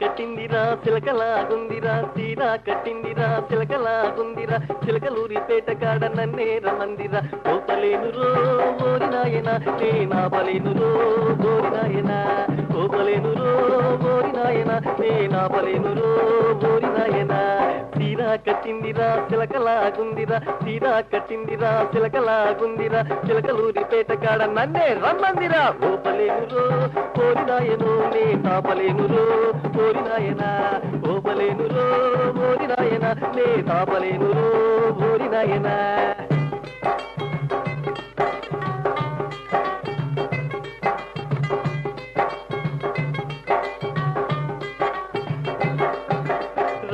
కట్టిందిరా చిలకలాగుందిరా తీరా కట్టిందిరా చిలకలాగుందిరా చిలకలూరి పేట కాడ నన్నే రమందిరా కోపలేను రో ఓరి నాయన నేనాపలేను రో ఓరి నాయన కోపలేను రో ఓరి నాయన నేనాపలేను రో ఓరి తీరా కట్టిందిరా చిలకలాగుందిరా తీరా కట్టిందిరా చిలకలాగుందిరా చిలకలూరి పేట కాడ నన్నే రమ్మందిరా. ఓపలేను రో నే తాపలేనురో రో ఓరి నాయన నే తాపలేనురో మోరినాయనా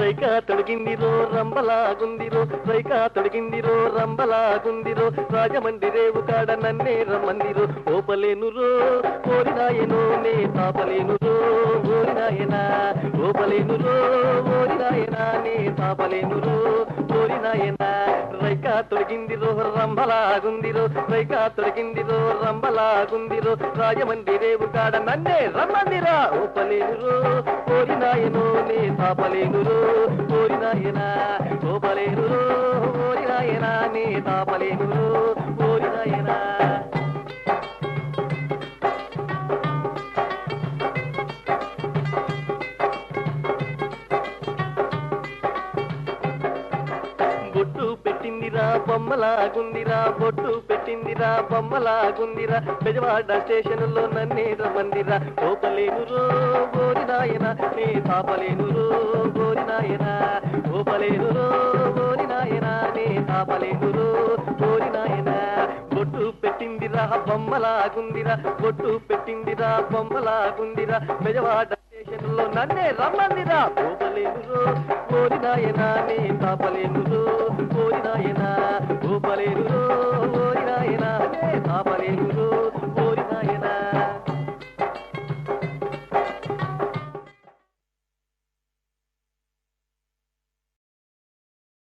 రైకా తొడిగిందిరో రంబలాగుందిరో రైకా తొడిగిందిరో రంబలాగుందిరో రాజమండి రేవు కాడ నన్నే రమ్మందిరో. ఓపలేనురో కోరినాయనో నే తాపలేనురో కోరినాయనా ఓపలేనురో నే తాపలేనురో రైకా తొడిగిందిరో రంభలాగుందిరో రైకా తొడిగిందిరో రంభలాగుందిరో రాజమంది రేవు కాడ నన్నే రమ్మందిరా ఓపలేనురు కోరినాయనో నే తాపలేనురు ఓరినాయనా ఓపలేనురు ఓరినాయనా నే తాపలేనురు పెట్టిందిరా బొమ్మలాగుందిరా బొట్టు పెట్టిందిరా బొమ్మలాగుందిరా బెజవాడ స్టేషన్లో నన్నే రమ్మందిరా. ఓపలేనురో ఓరి నాయన నే తాపలేనురో ఓరి నాయన ఓపలేనురో ఓరి నాయన నే తాపలేనురో ఓరి నాయన బొట్టు పెట్టిందిరా బొమ్మలాగుందిరా బొట్టు పెట్టిందిరా బొమ్మలాగుందిరా బెజవాడ స్టేషన్లో నన్నే రమ్మందిరా. ఓపలేనురో ఓరి నాయన నే తాపలేనురో ఓరి నాయన